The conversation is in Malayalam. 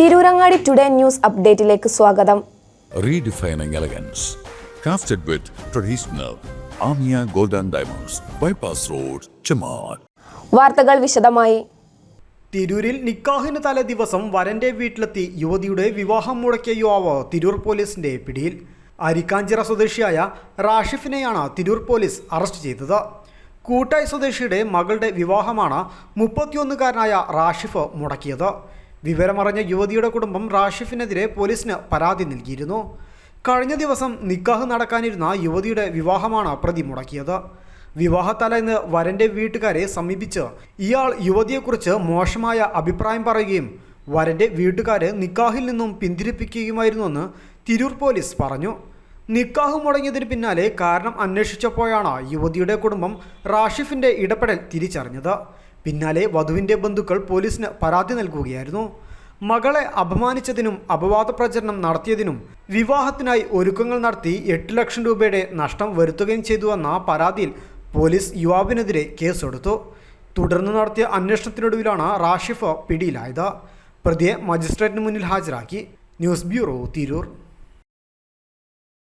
തിരൂരങ്ങാടി ടുഡേ ന്യൂസ് അപ്ഡേറ്റിലേക്ക് സ്വാഗതം. Redefining elegance crafted with traditional Amiya golden diamonds bypass road ചമാർ വാർത്തകൾ വിശദമായി. തിരൂരിൽ നിക്കാഹിന് തലേ ദിവസം വരന്റെ വീട്ടിലെത്തി യുവതിയുടെ വിവാഹം മുടക്കിയ യുവാവ് തിരൂർ പോലീസിന്റെ പിടിയിൽ. അരിക്കാഞ്ചിറ സ്വദേശിയായ റാഷിഫിനെയാണ് തിരൂർ പോലീസ് അറസ്റ്റ് ചെയ്തത്. കൂട്ടായി സ്വദേശിയുടെ മകളുടെ വിവാഹമാണ് മുപ്പത്തിയൊന്നുകാരനായ റാഷിഫ് മുടക്കിയത്. വിവരമറിഞ്ഞ യുവതിയുടെ കുടുംബം റാഷിഫിനെതിരെ പോലീസിന് പരാതി നൽകിയിരുന്നു. കഴിഞ്ഞ ദിവസം നിക്കാഹ് നടക്കാനിരുന്ന യുവതിയുടെ വിവാഹമാണ് പ്രതി മുടക്കിയത്. വിവാഹത്തലേന്ന് വരന്റെ വീട്ടുകാരെ സമീപിച്ച് ഇയാൾ യുവതിയെക്കുറിച്ച് മോശമായ അഭിപ്രായം പറയുകയും വരന്റെ വീട്ടുകാരെ നിക്കാഹിൽ നിന്നും പിന്തിരിപ്പിക്കുകയുമായിരുന്നുവെന്ന് തിരൂർ പോലീസ് പറഞ്ഞു. നിക്കാഹ് മുടങ്ങിയതിന് പിന്നാലെ കാരണം അന്വേഷിച്ചപ്പോഴാണ് യുവതിയുടെ കുടുംബം റാഷിഫിന്റെ ഇടപെടൽ തിരിച്ചറിഞ്ഞത്. പിന്നാലെ വധുവിന്റെ ബന്ധുക്കൾ പോലീസിന് പരാതി നൽകുകയായിരുന്നു. മകളെ അപമാനിച്ചതിനും അപവാദ പ്രചരണം നടത്തിയതിനും വിവാഹത്തിനായി ഒരുക്കങ്ങൾ നടത്തി എട്ട് ലക്ഷം രൂപയുടെ നഷ്ടം വരുത്തുകയും ചെയ്തുവെന്ന പരാതിയിൽ പോലീസ് യുവാവിനെതിരെ കേസെടുത്തു. തുടർന്ന് നടത്തിയ അന്വേഷണത്തിനൊടുവിലാണ് റാഷിഫ് പിടിയിലായത്. പ്രതിയെ മജിസ്ട്രേറ്റിന് മുന്നിൽ ഹാജരാക്കി. News bureau Tirur.